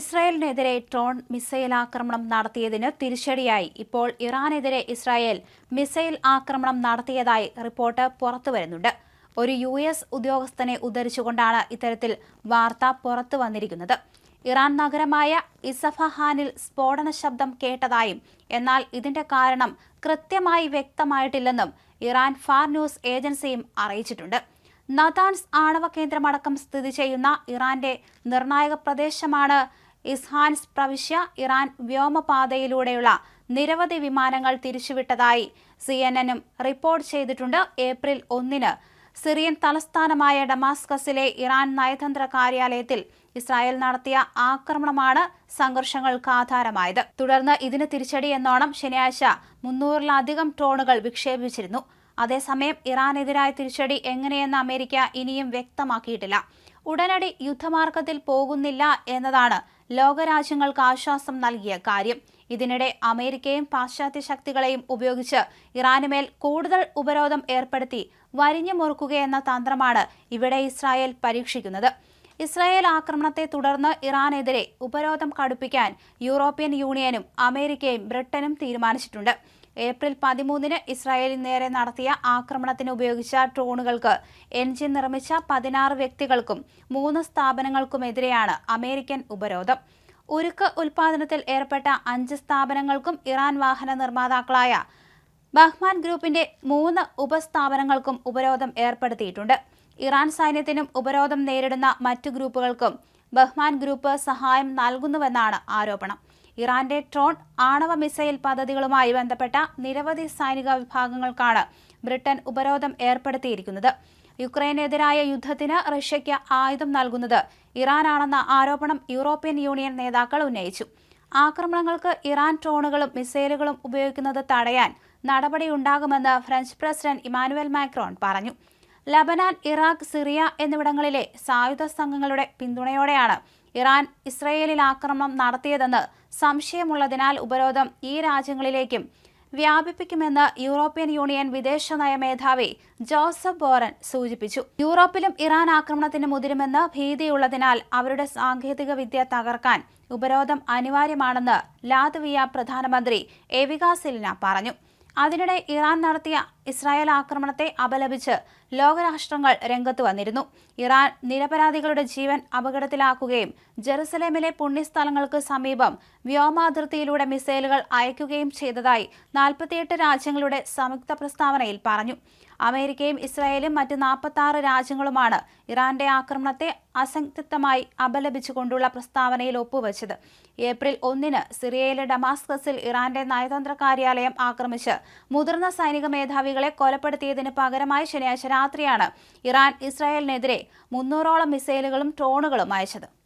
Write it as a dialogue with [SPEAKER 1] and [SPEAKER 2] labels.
[SPEAKER 1] ഇസ്രായേലിനെതിരെ drone missile ആക്രമണം നടത്തിയതിന് തിരിച്ചടിയായി. ഇപ്പോൾ ഇറാനെതിരെ ഇസ്രായേൽ മിസൈൽ ആക്രമണം നടത്തിയതായി റിപ്പോർട്ട് പുറത്തുവരുന്നുണ്ട് ഒരു യു എസ് ഉദ്യോഗസ്ഥനെ ഉദ്ധരിച്ചുകൊണ്ടാണ് ഇത്തരത്തിൽ വാർത്ത പുറത്തു വന്നിരിക്കുന്നത്. ഇറാൻ നഗരമായ ഇസഫഹാനിൽ സ്ഫോടന ശബ്ദം കേട്ടതായും എന്നാൽ ഇതിന്റെ കാരണം കൃത്യമായി വ്യക്തമായിട്ടില്ലെന്നും ഇറാൻ ഫാർ ന്യൂസ് ഏജൻസിയും അറിയിച്ചിട്ടുണ്ട്. നതാൻസ് ആണവ കേന്ദ്രമടക്കം സ്ഥിതി ചെയ്യുന്ന ഇറാന്റെ നിർണായക പ്രദേശമാണ് ഇസ്ഹാൻസ് പ്രവിശ്യ ഇറാൻ വ്യോമപാതയിലൂടെയുള്ള നിരവധി വിമാനങ്ങൾ തിരിച്ചുവിട്ടതായി സി എൻ എനും റിപ്പോർട്ട് ചെയ്തിട്ടുണ്ട് ഏപ്രിൽ ഒന്നിന്. സിറിയൻ തലസ്ഥാനമായ ഡമാസ്കസിലെ ഇറാൻ നയതന്ത്ര കാര്യാലയത്തിൽ ഇസ്രായേൽ നടത്തിയ ആക്രമണമാണ് സംഘർഷങ്ങൾക്ക് ആധാരമായത്. തുടർന്ന് ഇതിന് തിരിച്ചടി എന്നോണം ശനിയാഴ്ച മുന്നൂറിലധികം ട്രോണുകൾ വിക്ഷേപിച്ചിരുന്നു. അതേസമയം ഇറാനെതിരായ തിരിച്ചടി എങ്ങനെയെന്ന് അമേരിക്ക ഇനിയും വ്യക്തമാക്കിയിട്ടില്ല. ഉടനടി യുദ്ധമാർഗത്തിൽ പോകുന്നില്ല എന്നതാണ് ലോകരാജ്യങ്ങൾക്ക് ആശ്വാസം നൽകിയ കാര്യം. ഇതിനിടെ അമേരിക്കയും പാശ്ചാത്യ ശക്തികളെയും ഉപയോഗിച്ച് ഇറാനുമേൽ കൂടുതൽ ഉപരോധം ഏർപ്പെടുത്തി വരിഞ്ഞു മുറുക്കുകയെന്ന തന്ത്രമാണ് ഇവിടെ ഇസ്രായേൽ പരീക്ഷിക്കുന്നത്. ഇസ്രായേൽ ആക്രമണത്തെ തുടർന്ന് ഇറാനെതിരെ ഉപരോധം കടുപ്പിക്കാൻ യൂറോപ്യൻ യൂണിയനും അമേരിക്കയും ബ്രിട്ടനും തീരുമാനിച്ചിട്ടുണ്ട്. ഏപ്രിൽ പതിമൂന്നിന് ഇസ്രായേലിന് നേരെ നടത്തിയ ആക്രമണത്തിന് ഉപയോഗിച്ച ഡ്രോണുകൾക്ക് എൻജിൻ നിർമ്മിച്ച പതിനാറ് വ്യക്തികൾക്കും മൂന്ന് സ്ഥാപനങ്ങൾക്കുമെതിരെയാണ് അമേരിക്കൻ ഉപരോധം. ഉരുക്ക് ഉൽപാദനത്തിൽ ഏർപ്പെട്ട അഞ്ച് സ്ഥാപനങ്ങൾക്കും ഇറാൻ വാഹന നിർമ്മാതാക്കളായ ബഹ്മാൻ ഗ്രൂപ്പിന്റെ മൂന്ന് ഉപസ്ഥാപനങ്ങൾക്കും ഉപരോധം ഏർപ്പെടുത്തിയിട്ടുണ്ട്. ഇറാൻ സൈന്യത്തിനും ഉപരോധം നേരിടുന്ന മറ്റു ഗ്രൂപ്പുകൾക്കും ബഹ്മാൻ ഗ്രൂപ്പ് സഹായം നൽകുന്നുവെന്നാണ് ആരോപണം. ഇറാന്റെ ട്രോൺ ആണവ മിസൈൽ പദ്ധതികളുമായി ബന്ധപ്പെട്ട നിരവധി സൈനിക വിഭാഗങ്ങൾക്കാണ് ബ്രിട്ടൻ ഉപരോധം ഏർപ്പെടുത്തിയിരിക്കുന്നത്. യുക്രൈനെതിരായ യുദ്ധത്തിന് റഷ്യയ്ക്ക് ആയുധം നൽകുന്നത് ഇറാനാണെന്ന ആരോപണം യൂറോപ്യൻ യൂണിയൻ നേതാക്കൾ ഉന്നയിച്ചു. ആക്രമണങ്ങൾക്ക് ഇറാൻ ഡ്രോണുകളും മിസൈലുകളും ഉപയോഗിക്കുന്നത് തടയാൻ നടപടിയുണ്ടാകുമെന്ന് ഫ്രഞ്ച് പ്രസിഡന്റ് ഇമാനുവൽ മാക്രോൺ പറഞ്ഞു. ലബനാൻ ഇറാഖ് സിറിയ എന്നിവിടങ്ങളിലെ സായുധ സംഘങ്ങളുടെ പിന്തുണയോടെയാണ് ഇറാൻ ഇസ്രയേലിൽ ആക്രമണം നടത്തിയതെന്ന് സംശയമുള്ളതിനാൽ ഉപരോധം ഈ രാജ്യങ്ങളിലേക്കും വ്യാപിപ്പിക്കുമെന്ന് യൂറോപ്യൻ യൂണിയൻ വിദേശനയ മേധാവി ജോസഫ് ബോറൻ സൂചിപ്പിച്ചു. യൂറോപ്പിലും ഇറാൻ ആക്രമണത്തിന് മുതിരുമെന്ന് ഭീതിയുള്ളതിനാൽ അവരുടെ സാങ്കേതിക വിദ്യ തകർക്കാൻ ഉപരോധം അനിവാര്യമാണെന്ന് ലാത്വിയ പ്രധാനമന്ത്രി എവികാസിലിന പറഞ്ഞു. അതിനിടെ ഇറാൻ നടത്തിയ ഇസ്രായേൽ ആക്രമണത്തെ അപലപിച്ച് ലോകരാഷ്ട്രങ്ങൾ രംഗത്ത് വന്നിരുന്നു. ഇറാൻ നിരപരാധികളുടെ ജീവൻ അപകടത്തിലാക്കുകയും ജെറുസലേമിലെ പുണ്യസ്ഥലങ്ങൾക്ക് സമീപം വ്യോമാതിർത്തിയിലൂടെ മിസൈലുകൾ അയക്കുകയും ചെയ്തതായി നാൽപ്പത്തിയെട്ട് രാജ്യങ്ങളുടെ സംയുക്ത പ്രസ്താവനയിൽ പറഞ്ഞു. അമേരിക്കയും ഇസ്രായേലും മറ്റ് നാൽപ്പത്തി രാജ്യങ്ങളുമാണ് ഇറാന്റെ ആക്രമണത്തെ അസംതൃപ്തമായി അപലപിച്ചുകൊണ്ടുള്ള പ്രസ്താവനയിൽ ഒപ്പുവച്ചത്. ഏപ്രിൽ ഒന്നിന് സിറിയയിലെ ഡമാസ്കസിൽ ഇറാന്റെ നയതന്ത്ര കാര്യാലയം ആക്രമിച്ച് മുതിർന്ന സൈനിക മേധാവികളെ കൊലപ്പെടുത്തിയതിന് പകരമായി ശനിയാഴ്ച രാത്രിയാണ് ഇറാൻ ഇസ്രായേലിനെതിരെ മുന്നൂറോളം മിസൈലുകളും ഡ്രോണുകളും അയച്ചത്.